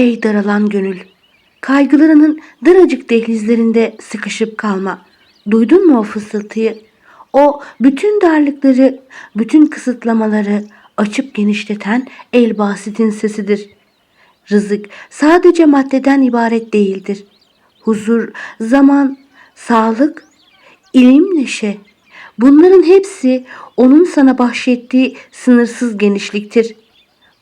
Ey daralan gönül, kaygılarının daracık dehlizlerinde sıkışıp kalma. Duydun mu o fısıltıyı? O bütün darlıkları, bütün kısıtlamaları açıp genişleten el basitin sesidir. Rızık sadece maddeden ibaret değildir. Huzur, zaman, sağlık, ilim, neşe. Bunların hepsi onun sana bahşettiği sınırsız genişliktir.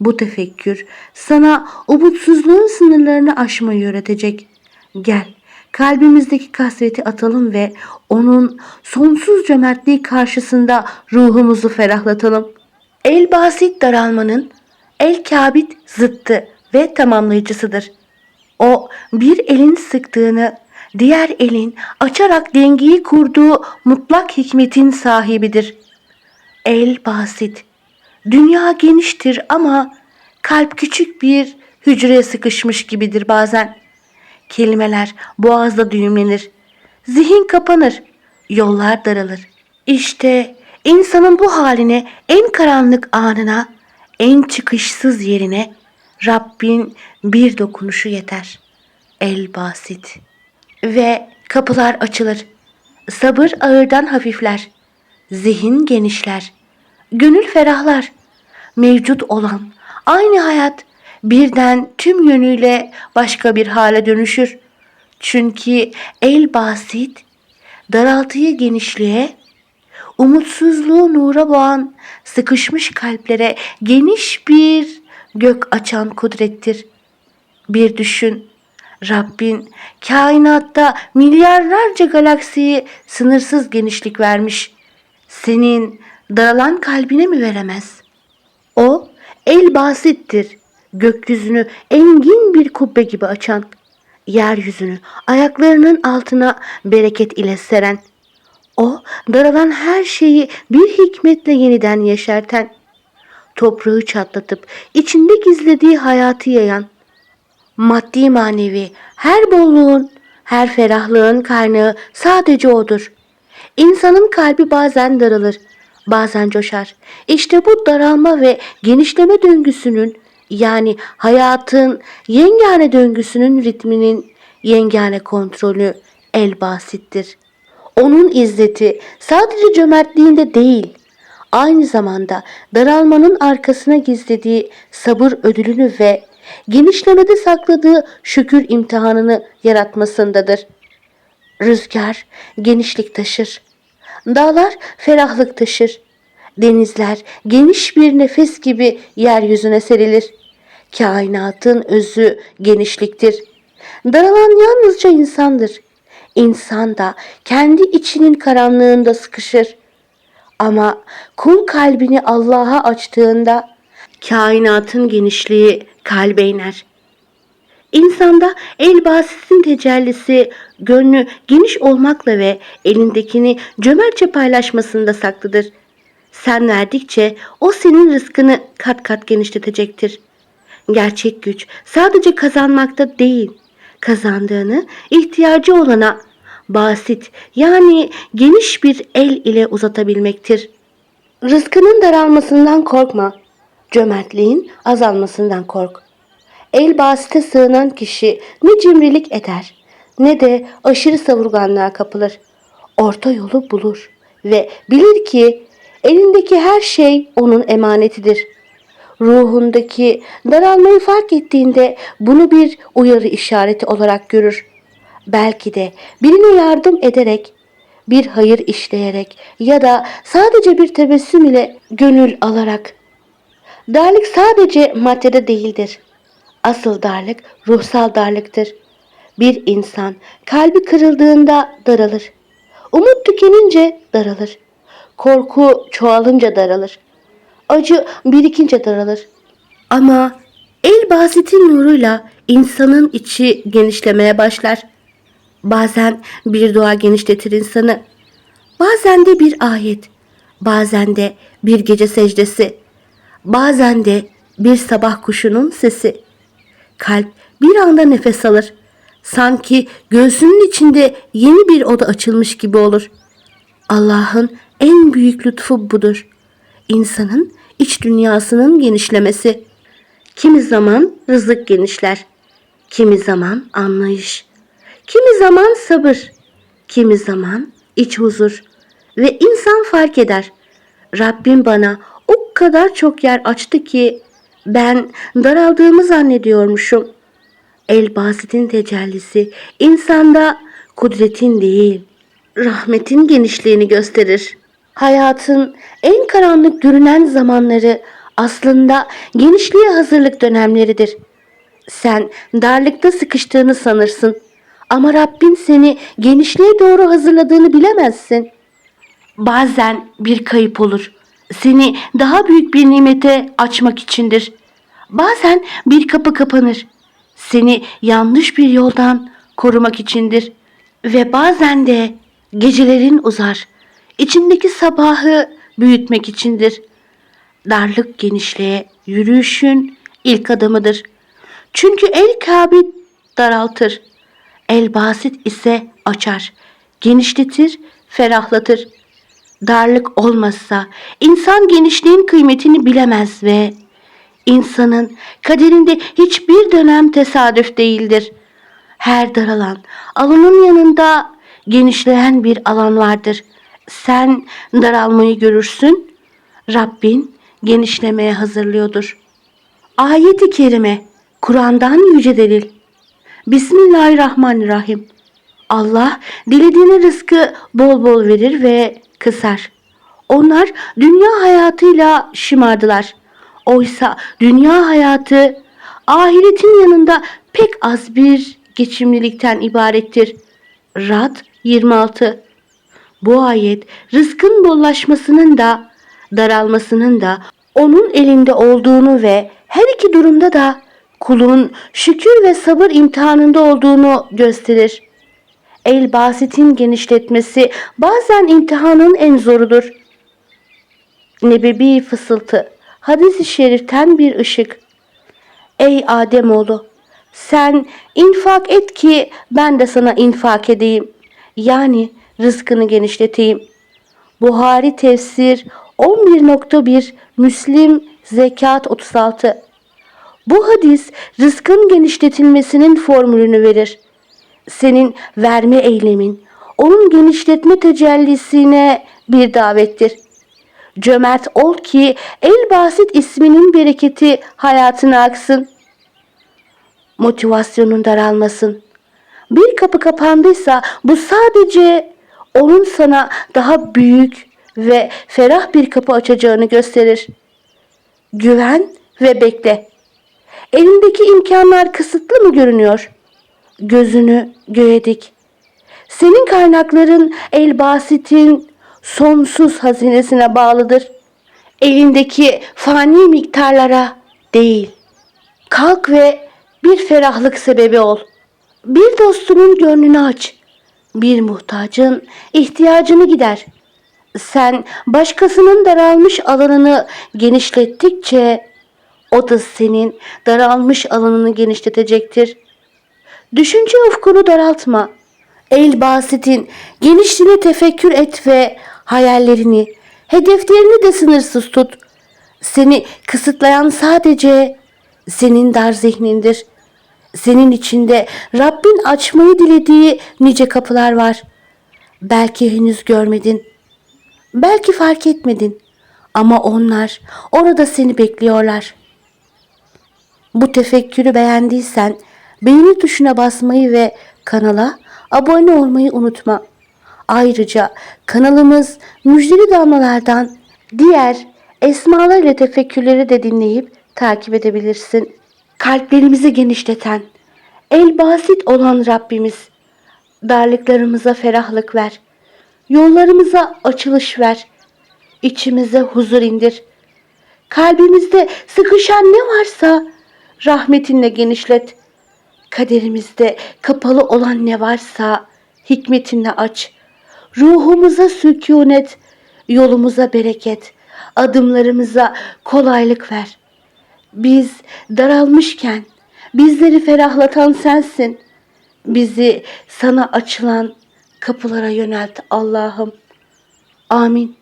Bu tefekkür sana umutsuzluğun sınırlarını aşmayı öğretecek. Gel, kalbimizdeki kasveti atalım ve onun sonsuz cömertliği karşısında ruhumuzu ferahlatalım. El basit daralmanın el kabit zıttı ve tamamlayıcısıdır. O bir elin sıktığını diğer elin açarak dengeyi kurduğu mutlak hikmetin sahibidir. El basit. Dünya geniştir ama kalp küçük bir hücreye sıkışmış gibidir bazen. Kelimeler boğazda düğümlenir. Zihin kapanır. Yollar daralır. İşte insanın bu haline en karanlık anına, en çıkışsız yerine Rabbin bir dokunuşu yeter. El basit. Ve kapılar açılır. Sabır ağırdan hafifler. Zihin genişler. Gönül ferahlar. Mevcut olan aynı hayat birden tüm yönüyle başka bir hale dönüşür. Çünkü el basit, daraltıyı genişliğe, umutsuzluğu nura boğan sıkışmış kalplere geniş bir gök açan kudrettir. Bir düşün, Rabbin kainatta milyarlarca galaksiyi sınırsız genişlik vermiş. Senin daralan kalbine mi veremez? El basittir. Gökyüzünü engin bir kubbe gibi açan, yeryüzünü ayaklarının altına bereket ile seren, o daralan her şeyi bir hikmetle yeniden yeşerten, toprağı çatlatıp içinde gizlediği hayatı yayan, maddi manevi her bolluğun, her ferahlığın kaynağı sadece odur. İnsanın kalbi bazen daralır, bazen coşar. İşte bu daralma ve genişleme döngüsünün yani hayatın yengane döngüsünün ritminin yengane kontrolü el basittir. Onun izzeti sadece cömertliğinde değil, aynı zamanda daralmanın arkasına gizlediği sabır ödülünü ve genişlemede sakladığı şükür imtihanını yaratmasındadır. Rüzgar genişlik taşır. Dağlar ferahlık taşır. Denizler geniş bir nefes gibi yeryüzüne serilir. Kainatın özü genişliktir. Daralan yalnızca insandır. İnsan da kendi içinin karanlığında sıkışır. Ama kul kalbini Allah'a açtığında kainatın genişliği kalbe iner. İnsanda el basitin tecellisi gönlü geniş olmakla ve elindekini cömertçe paylaşmasında saklıdır. Sen verdikçe o senin rızkını kat kat genişletecektir. Gerçek güç sadece kazanmakta değil, kazandığını ihtiyacı olana basit yani geniş bir el ile uzatabilmektir. Rızkının daralmasından korkma, cömertliğin azalmasından kork. El basite sığınan kişi ne cimrilik eder ne de aşırı savurganlığa kapılır. Orta yolu bulur ve bilir ki elindeki her şey onun emanetidir. Ruhundaki daralmayı fark ettiğinde bunu bir uyarı işareti olarak görür. Belki de birine yardım ederek, bir hayır işleyerek ya da sadece bir tebessüm ile gönül alarak. Darlık sadece maddede değildir. Asıl darlık ruhsal darlıktır. Bir insan kalbi kırıldığında daralır. Umut tükenince daralır. Korku çoğalınca daralır. Acı birikince daralır. Ama el basitin nuruyla insanın içi genişlemeye başlar. Bazen bir dua genişletir insanı. Bazen de bir ayet. Bazen de bir gece secdesi. Bazen de bir sabah kuşunun sesi. Kalp bir anda nefes alır. Sanki göğsünün içinde yeni bir oda açılmış gibi olur. Allah'ın en büyük lütfu budur. İnsanın iç dünyasının genişlemesi. Kimi zaman rızık genişler. kimi zaman anlayış, kimi zaman sabır, kimi zaman iç huzur ve insan fark eder. Rabbim bana o kadar çok yer açtı ki ben daraldığımı zannediyormuşum. El basitin tecellisi insanda kudretin değil, rahmetin genişliğini gösterir. Hayatın en karanlık görünen zamanları aslında genişliğe hazırlık dönemleridir. Sen darlıkta sıkıştığını sanırsın ama Rabbin seni genişliğe doğru hazırladığını bilemezsin. Bazen bir kayıp olur. Seni daha büyük bir nimete açmak içindir. Bazen bir kapı kapanır. Seni yanlış bir yoldan korumak içindir. Ve bazen de gecelerin uzar. İçindeki sabahı büyütmek içindir. Darlık genişliğe yürüyüşün ilk adımıdır. Çünkü el kabit daraltır. El basit ise açar, genişletir, ferahlatır. Darlık olmazsa insan genişliğin kıymetini bilemez ve insanın kaderinde hiçbir dönem tesadüf değildir. Her daralan alanın yanında genişleyen bir alan vardır. Sen daralmayı görürsün, Rabbin genişlemeye hazırlıyordur. Ayet-i Kerime Kur'an'dan yüce delil. Bismillahirrahmanirrahim. Allah dilediğine rızkı bol bol verir ve kısar. Onlar dünya hayatıyla şımardılar. Oysa dünya hayatı ahiretin yanında pek az bir geçimlilikten ibarettir. Rad 26 Bu ayet rızkın bollaşmasının da daralmasının da onun elinde olduğunu ve her iki durumda da kulun şükür ve sabır imtihanında olduğunu gösterir. El basitin genişletmesi bazen imtihanın en zorudur. Nebevi fısıltı, hadis-i şeriften bir ışık. Ey Ademoğlu, sen infak et ki ben de sana infak edeyim. Yani rızkını genişleteyim. Buhari tefsir 11.1 Müslim Zekat 36 Bu hadis rızkın genişletilmesinin formülünü verir. Senin verme eylemin onun genişletme tecellisine bir davettir. Cömert ol ki el basit isminin bereketi hayatına aksın. Motivasyonun daralmasın. Bir kapı kapandıysa bu sadece onun sana daha büyük ve ferah bir kapı açacağını gösterir. Güven ve bekle. Elindeki imkanlar kısıtlı mı görünüyor? Gözünü göğe dik. Senin kaynakların el basitin sonsuz hazinesine bağlıdır. Elindeki fani miktarlara değil. Kalk ve bir ferahlık sebebi ol. Bir dostunun gönlünü aç. Bir muhtacın ihtiyacını gider. Sen başkasının daralmış alanını genişlettikçe o da senin daralmış alanını genişletecektir. Düşünce ufkunu daraltma. El basitin genişliğini tefekkür et ve hayallerini, hedeflerini de sınırsız tut. Seni kısıtlayan sadece senin dar zihnindir. Senin içinde Rabbin açmayı dilediği nice kapılar var. Belki henüz görmedin. Belki fark etmedin. Ama onlar orada seni bekliyorlar. Bu tefekkürü beğendiysen beğeni tuşuna basmayı ve kanala abone olmayı unutma. Ayrıca kanalımız müjdeli damlalardan diğer esmalar ile tefekkürleri de dinleyip takip edebilirsin. Kalplerimizi genişleten, el basit olan Rabbimiz, darlıklarımıza ferahlık ver. Yollarımıza açılış ver. İçimize huzur indir. Kalbimizde sıkışan ne varsa rahmetinle genişlet. Kaderimizde kapalı olan ne varsa hikmetinle aç. Ruhumuza sükunet, yolumuza bereket, adımlarımıza kolaylık ver. Biz daralmışken bizleri ferahlatan sensin. Bizi sana açılan kapılara yönelt Allah'ım. Amin.